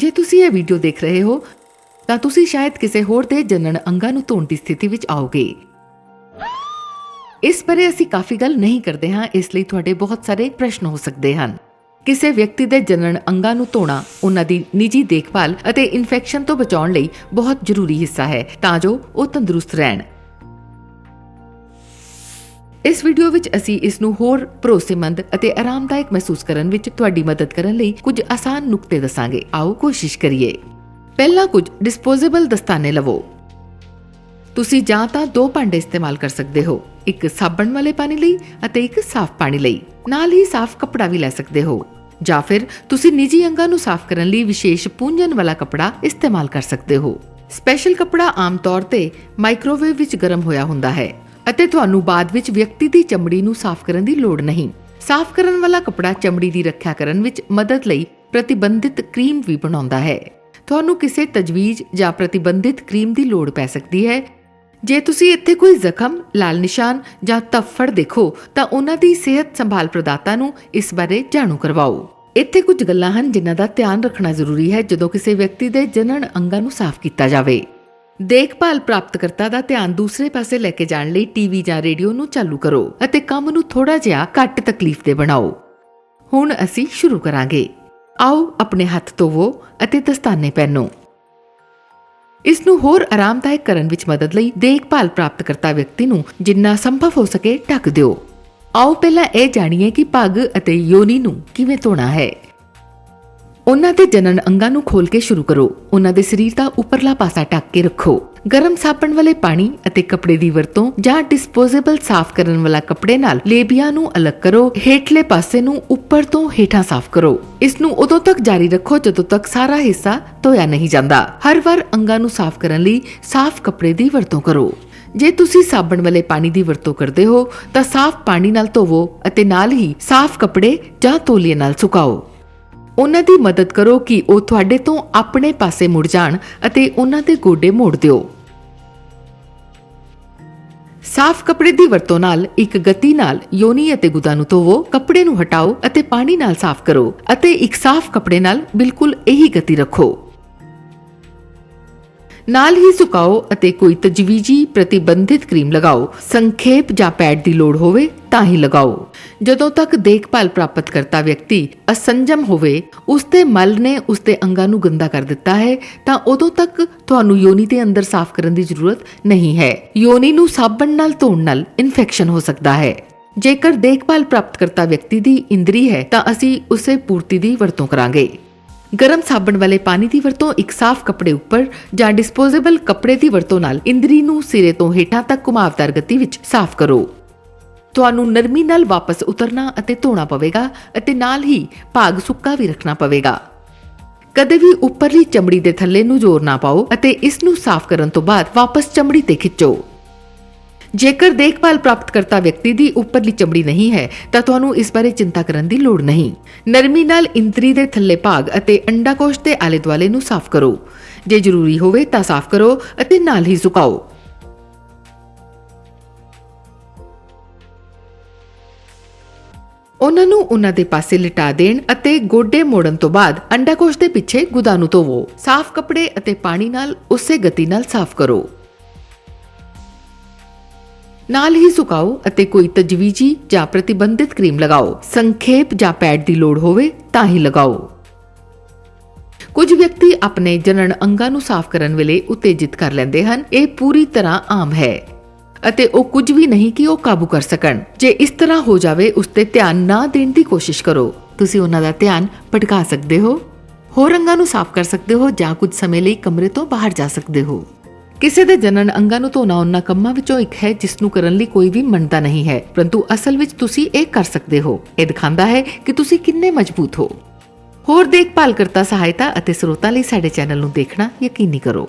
ਜੇ ਤੁਸੀਂ ਇਹ ਵੀਡੀਓ ਦੇਖ ਰਹੇ ਹੋ, ਤਾਂ ਤੁਸੀਂ ਸ਼ਾਇਦ ਕਿਸੇ ਹੋਰ ਦੇ ਜਨਨ ਅੰਗਾਂ ਨੂੰ ਧੋਣ ਦੀ ਸਥਿਤੀ ਵਿੱਚ ਆਓਗੇ। ਇਸ ਬਾਰੇ ਅਸੀਂ ਕਾਫੀ ਗੱਲ ਨਹੀਂ ਕਰਦੇ ਹਾਂ, ਇਸ ਲਈ ਤੁਹਾਡੇ ਬਹੁਤ ਸਾਰੇ ਪ੍ਰਸ਼ਨ ਹੋ ਸਕਦੇ ਹਨ। ਕਿਸੇ ਵਿਅਕਤੀ ਦੇ ਜਨਨ ਅੰਗਾਂ ਨੂੰ ਧੋਣਾ ਉਹਨਾਂ ਦੀ ਨਿੱਜੀ ਦੇਖਭਾਲ ਅਤੇ ਇਨਫੈਕਸ਼ਨ ਤੋਂ ਬਚਾਉਣ ਲਈ ਬਹੁਤ ਜ਼ਰੂਰੀ ਹਿੱਸਾ ਹੈ, ਤਾਂ ਜੋ ਉਹ ਤੰਦਰੁਸਤ ਰਹਿਣ। ਇਸ ਵੀਡੀਓ ਵਿੱਚ ਅਸੀਂ ਇਸ ਨੂੰ ਹੋਰ ਭਰੋਸੇਮੰਦ ਅਤੇ ਆਰਾਮਦਾਇਕ ਮਹਿਸੂਸ ਕਰਨ ਵਿੱਚ ਤੁਹਾਡੀ ਮਦਦ ਕਰਨ ਲਈ ਕੁਝ ਆਸਾਨ ਨੁਕਤੇ ਦੱਸਾਂਗੇ। ਆਓ ਕੋਸ਼ਿਸ਼ ਕਰੀਏ। ਪਹਿਲਾ ਕੁਝ ਡਿਸਪੋਜ਼ੇਬਲ ਦਸਤਾਨੇ ਲਵੋ। ਤੁਸੀਂ ਜਾਂ ਤਾਂ ਦੋ ਭਾਂਡੇ ਇਸਤੇਮਾਲ ਕਰ ਸਕਦੇ ਹੋ, ਇੱਕ ਸਾਬਣ ਵਾਲੇ ਪਾਣੀ ਲਈ ਅਤੇ ਇੱਕ ਸਾਫ਼ ਪਾਣੀ ਲਈ। ਨਾਲ ਹੀ ਸਾਫ਼ ਕੱਪੜਾ ਵੀ ਲੈ ਸਕਦੇ ਹੋ। ਜਾਂ ਫਿਰ ਤੁਸੀਂ ਨਿੱਜੀ ਅੰਗਾਂ ਨੂੰ ਸਾਫ਼ ਕਰਨ ਲਈ ਵਿਸ਼ੇਸ਼ ਪੂੰਝਣ ਵਾਲਾ ਕੱਪੜਾ ਇਸਤੇਮਾਲ ਕਰ ਸਕਦੇ ਹੋ। ਸਪੈਸ਼ਲ ਕੱਪੜਾ ਆਮ ਤੌਰ ਤੇ ਮਾਈਕ੍ਰੋਵੇਵ ਵਿੱਚ ਗਰਮ ਹੋਇਆ ਹੁੰਦਾ ਹੈ। ਅਤੇ ਤੁਹਾਨੂੰ ਬਾਅਦ ਵਿੱਚ ਵਿਅਕਤੀ ਦੀ ਚਮੜੀ ਨੂੰ ਸਾਫ਼ ਕਰਨ ਦੀ ਲੋੜ ਨਹੀਂ। ਸਾਫ਼ ਕਰਨ ਵਾਲਾ ਕੱਪੜਾ ਚਮੜੀ ਦੀ ਰੱਖਿਆ ਕਰਨ ਵਿੱਚ ਮਦਦ ਲਈ ਪ੍ਰਤੀਬੰਧਿਤ ਕਰੀਮ ਵੀ ਬਣਾਉਂਦਾ ਹੈ। ਤੁਹਾਨੂੰ ਕਿਸੇ ਤਜਵੀਜ਼ ਜਾਂ ਪ੍ਰਤੀਬੰਧਿਤ ਕਰੀਮ ਦੀ ਲੋੜ ਪੈ ਸਕਦੀ ਹੈ। ਜੇ ਤੁਸੀਂ ਇੱਥੇ ਕੋਈ ਜ਼ਖਮ, ਲਾਲ ਨਿਸ਼ਾਨ ਜਾਂ ਤਫੜ ਦੇਖੋ ਤਾਂ ਉਹਨਾਂ ਦੀ ਸਿਹਤ ਸੰਭਾਲ ਪ੍ਰਦਾਤਾ ਨੂੰ ਇਸ ਬਾਰੇ ਜਾਣੂ ਕਰਵਾਓ। ਇੱਥੇ ਕੁਝ ਗੱਲਾਂ ਹਨ ਜਿਨ੍ਹਾਂ ਦਾ ਧਿਆਨ ਰੱਖਣਾ ਜ਼ਰੂਰੀ ਹੈ ਜਦੋਂ ਕਿਸੇ ਵਿਅਕਤੀ ਦੇ ਜਨਨ ਅੰਗਾਂ ਨੂੰ ਸਾਫ਼ ਕੀਤਾ ਜਾਵੇ। ਦੇਖਭਾਲ ਪ੍ਰਾਪਤਕਰਤਾ ਦਾ ਧਿਆਨ ਦੂਸਰੇ ਪਾਸੇ ਲੈ ਕੇ ਜਾਣ ਲਈ ਟੀਵੀ ਜਾਂ ਰੇਡੀਓ ਨੂੰ ਚਾਲੂ ਕਰੋ ਅਤੇ ਕੰਮ ਨੂੰ ਥੋੜਾ ਜਿਹਾ ਘੱਟ ਤਕਲੀਫ ਦੇ ਬਣਾਓ। ਹੁਣ ਅਸੀਂ ਸ਼ੁਰੂ ਕਰਾਂਗੇ। ਆਓ ਆਪਣੇ ਹੱਥ ਧੋਵੋ ਅਤੇ ਦਸਤਾਨੇ ਪਹਿਨੋ। ਇਸ ਨੂੰ ਹੋਰ ਆਰਾਮਦਾਇਕ ਕਰਨ ਵਿੱਚ ਮਦਦ ਲਈ ਦੇਖਭਾਲ ਪ੍ਰਾਪਤਕਰਤਾ ਵਿਅਕਤੀ ਨੂੰ ਜਿੰਨਾ ਸੰਭਵ ਹੋ ਸਕੇ ਢੱਕ ਦਿਓ। ਆਓ ਪਹਿਲਾਂ ਇਹ ਜਾਣੀਏ ਕਿ ਪੱਗ ਅਤੇ ਯੋਨੀ ਨੂੰ ਕਿਵੇਂ ਧੋਣਾ ਹੈ। ਉਹਨਾਂ ਦੇ ਜਨਨ ਅੰਗਾਂ ਨੂੰ ਖੋਲ ਕੇ ਸ਼ੁਰੂ ਕਰੋ। ਉਹਨਾਂ ਦੇ ਸਰੀਰ ਦਾ ਉੱਪਰਲਾ ਪਾਸਾ ਢੱਕ ਕੇ ਰੱਖੋ। ਗਰਮ ਸਾਬਣ ਵਾਲੇ ਪਾਣੀ ਅਤੇ ਕੱਪੜੇ ਦੀ ਵਰਤੋਂ ਜਾਂ ਡਿਸਪੋਜ਼ੇਬਲ ਸਾਫ਼ ਕਰਨ ਵਾਲਾ ਕੱਪੜੇ ਨਾਲ ਲੇਬੀਆ ਨੂੰ ਅਲੱਗ ਕਰੋ। ਹੇਠਲੇ ਪਾਸੇ ਨੂੰ ਉੱਪਰ ਤੋਂ ਹੇਠਾਂ ਸਾਫ਼ ਕਰੋ। ਇਸ ਨੂੰ ਉਦੋਂ ਤੱਕ ਜਾਰੀ ਰੱਖੋ ਜਦੋਂ ਤੱਕ ਸਾਰਾ ਹਿੱਸਾ ਧੋਇਆ ਨਹੀਂ ਜਾਂਦਾ। ਹਰ ਵਾਰ ਅੰਗਾਂ ਨੂੰ ਸਾਫ਼ ਕਰਨ ਲਈ ਸਾਫ਼ ਕੱਪੜੇ ਦੀ ਵਰਤੋਂ ਕਰੋ। ਜੇ ਤੁਸੀਂ ਸਾਬਣ ਵਾਲੇ ਪਾਣੀ ਦੀ ਵਰਤੋਂ ਕਰਦੇ ਹੋ, ਤਾਂ ਸਾਫ਼ ਪਾਣੀ ਨਾਲ ਧੋਵੋ ਅਤੇ ਨਾਲ ਹੀ ਸਾਫ਼ ਕੱਪੜੇ ਜਾਂ ਤੌਲੀਏ ਨਾਲ ਸੁਕਾਓ। ਉਹਨਾਂ ਦੀ ਮਦਦ ਕਰੋ ਕਿ ਉਹ ਤੁਹਾਡੇ ਤੋਂ ਆਪਣੇ ਪਾਸੇ ਮੁੜ ਜਾਣ ਅਤੇ ਉਹਨਾਂ ਦੇ ਗੋਡੇ ਮੋੜ ਦਿਓ। ਸਾਫ਼ ਕੱਪੜੇ ਦੀ ਵਰਤੋਂ ਨਾਲ, ਇੱਕ ਗਤੀ ਨਾਲ ਯੋਨੀ ਅਤੇ ਗੁਦਾ ਨੂੰ ਧੋਵੋ, ਕੱਪੜੇ ਨੂੰ ਹਟਾਓ ਅਤੇ ਪਾਣੀ ਨਾਲ ਸਾਫ਼ ਕਰੋ ਅਤੇ ਇੱਕ ਸਾਫ਼ ਕੱਪੜੇ ਨਾਲ ਬਿਲਕੁਲ ਇਹੀ ਗਤੀ ਰੱਖੋ। ਨਾਲ ਹੀ ਸੁਕਾਓ ਅਤੇ ਕੋਈ ਤਜਵੀਜੀ ਪ੍ਰਤੀਬੰਧਿਤ ਕਰੀਮ ਲਗਾਓ। ਸੰਖੇਪ ਜਾਂ ਪੈਡ ਦੀ ਲੋੜ ਹੋਵੇ ਤਾਂ ਹੀ ਲਗਾਓ। ਜਦੋਂ ਤੱਕ ਦੇਖਭਾਲ ਪ੍ਰਾਪਤ ਕਰਤਾ ਵਿਅਕਤੀ ਅਸੰਜਮ ਹੋਵੇ, ਉਸ ਦੇ ਮਲ ਨੇ ਉਸ ਦੇ ਅੰਗਾਂ ਨੂੰ ਗੰਦਾ ਕਰ ਦਿੱਤਾ ਹੈ, ਤਾਂ ਉਦੋਂ ਤੱਕ ਤੁਹਾਨੂੰ ਯੋਨੀ ਦੇ ਅੰਦਰ ਸਾਫ਼ ਕਰਨ ਦੀ ਜ਼ਰੂਰਤ ਨਹੀਂ ਹੈ। ਯੋਨੀ ਨੂੰ ਸਾਬਣ ਨਾਲ ਧੋਣ ਨਾਲ ਇਨਫੈਕਸ਼ਨ ਹੋ ਸਕਦਾ ਹੈ। ਜੇਕਰ ਦੇਖਭਾਲ ਪ੍ਰਾਪਤ ਕਰਤਾ ਵਿਅਕਤੀ ਦੀ ਇੰਦਰੀ ਹੈ, ਤਾਂ ਅਸੀਂ ਉਸੇ ਪੂਰਤੀ ਦੀ ਵਰਤੋਂ ਕਰਾਂਗੇ। ਗਰਮ ਸਾਬਣ ਵਾਲੇ ਪਾਣੀ ਦੀ ਵਰਤੋਂ ਇੱਕ ਸਾਫ਼ ਕੱਪੜੇ ਉੱਪਰ ਜਾਂ ਡਿਸਪੋਜ਼ੇਬਲ ਕੱਪੜੇ ਦੀ ਵਰਤੋਂ ਨਾਲ ਇੰਦਰੀ ਨੂੰ ਸਿਰੇ ਤੋਂ ਹੇਠਾਂ ਤੱਕ ਘੁਮਾਵਦਾਰ ਗਤੀ ਵਿੱਚ ਸਾਫ਼ ਕਰੋ। ਤੁਹਾਨੂੰ ਨਰਮੀ ਨਾਲ ਵਾਪਸ ਉਤਰਨਾ ਅਤੇ ਧੋਣਾ ਪਵੇਗਾ ਅਤੇ ਨਾਲ ਹੀ ਭਾਗ ਸੁੱਕਾ ਵੀ ਰੱਖਣਾ ਪਵੇਗਾ। ਕਦੇ ਵੀ ਉੱਪਰਲੀ ਚਮੜੀ ਦੇ ਥੱਲੇ ਨੂੰ ਜ਼ੋਰ ਨਾ ਪਾਓ ਅਤੇ ਇਸ ਨੂੰ ਸਾਫ਼ ਕਰਨ ਤੋਂ ਬਾਅਦ ਵਾਪਸ ਚਮੜੀ ਤੇ ਖਿੱਚੋ। ਜੇਕਰ ਦੇਖਭਾਲ ਪ੍ਰਾਪਤ ਕਰਤਾ ਵਿਅਕਤੀ ਦੀ ਉੱਪਰਲੀ ਚਮੜੀ ਨਹੀਂ ਹੈ, ਤਾਂ ਤੁਹਾਨੂੰ ਇਸ ਬਾਰੇ ਚਿੰਤਾ ਕਰਨ ਦੀ ਲੋੜ ਨਹੀਂ। ਨਰਮੀ ਨਾਲ ਇੰਦਰੀ ਦੇ ਥੱਲੇ ਭਾਗ ਅਤੇ ਅੰਡਾਕੋਸ਼ ਦੇ ਆਲੇ ਦੁਆਲੇ ਨੂੰ ਸਾਫ਼ ਕਰੋ। ਜੇ ਜ਼ਰੂਰੀ ਹੋਵੇ ਤਾਂ ਸਾਫ਼ ਕਰੋ ਅਤੇ ਨਾਲ ਹੀ ਸੁਕਾਓ। ਉਹਨਾਂ ਨੂੰ ਉਹਨਾਂ ਦੇ ਪਾਸੇ ਲਿਟਾ ਦੇਣ ਅਤੇ ਗੋਡੇ ਮੋੜਨ ਤੋਂ ਬਾਅਦ ਅੰਡਾਕੋਸ਼ ਦੇ ਪਿੱਛੇ ਗੁਦਾ ਨੂੰ ਧੋਵੋ। ਸਾਫ਼ ਕੱਪੜੇ ਅਤੇ ਪਾਣੀ ਨਾਲ ਉਸੇ ਗਤੀ ਨਾਲ ਸਾਫ਼ ਕਰੋ। ਨਾਲ ਹੀ ਸੁਕਾਓ ਅਤੇ ਕੋਈ ਤਜਵੀਜੀ ਜਾਂ ਪ੍ਰਤੀਬੰਧਿਤ ਕਰੀਮ ਲਗਾਓ। ਸੰਖੇਪ ਜਾਂ ਪੈਡ ਦੀ ਲੋੜ ਹੋਵੇ ਤਾਂ ਹੀ ਲਗਾਓ। ਕੁਝ ਵਿਅਕਤੀ ਆਪਣੇ ਜਨਨ ਅੰਗਾਂ ਨੂੰ ਸਾਫ਼ ਕਰਨ ਵੇਲੇ ਉਤੇਜਿਤ ਕਰ ਲੈਂਦੇ ਹਨ। ਇਹ ਪੂਰੀ ਤਰ੍ਹਾਂ ਆਮ ਹੈ ਅਤੇ ਉਹ ਕੁਝ ਵੀ ਨਹੀਂ ਕਿ ਉਹ ਕਾਬੂ ਕਰ ਸਕਣ। ਜੇ ਇਸ ਤਰ੍ਹਾਂ ਹੋ ਜਾਵੇ, ਉਸ ਤੇ ਧਿਆਨ ਨਾ ਦੇਣ ਦੀ ਕੋਸ਼ਿਸ਼ ਕਰੋ। ਤੁਸੀਂ ਉਹਨਾਂ ਦਾ ਧਿਆਨ ਭਟਕਾ ਸਕਦੇ ਹੋ, ਹੋਰ ਅੰਗਾਂ ਨੂੰ ਸਾਫ਼ ਕਰ ਸਕਦੇ ਹੋ ਜਾਂ ਕੁਝ ਸਮੇਂ ਲਈ ਕਮਰੇ ਤੋਂ ਬਾਹਰ ਜਾ ਸਕਦੇ ਹੋ। ਕਿਸੇ ਦੇ ਜਨਨ ਅੰਗਾਂ ਨੂੰ ਧੋਣਾ ਉਹਨਾਂ ਕੰਮਾਂ ਵਿੱਚੋਂ ਇੱਕ ਹੈ, ਜਿਸ ਨੂੰ ਕਰਨ ਲਈ ਕੋਈ ਵੀ ਮੰਨਦਾ ਨਹੀਂ ਹੈ। ਪਰੰਤੂ ਅਸਲ ਵਿੱਚ ਤੁਸੀਂ ਇਹ ਕਰ ਸਕਦੇ ਹੋ। ਇਹ ਦਿਖਾਉਂਦਾ ਹੈ ਕਿ ਤੁਸੀਂ ਕਿੰਨੇ ਮਜ਼ਬੂਤ ਹੋ। ਹੋਰ ਦੇਖਭਾਲ ਕਰਤਾ ਸਹਾਇਤਾ ਅਤੇ ਸਰੋਤਾਂ ਲਈ ਸਾਡੇ ਚੈਨਲ ਨੂੰ ਦੇਖਣਾ ਯਕੀਨੀ ਕਰੋ।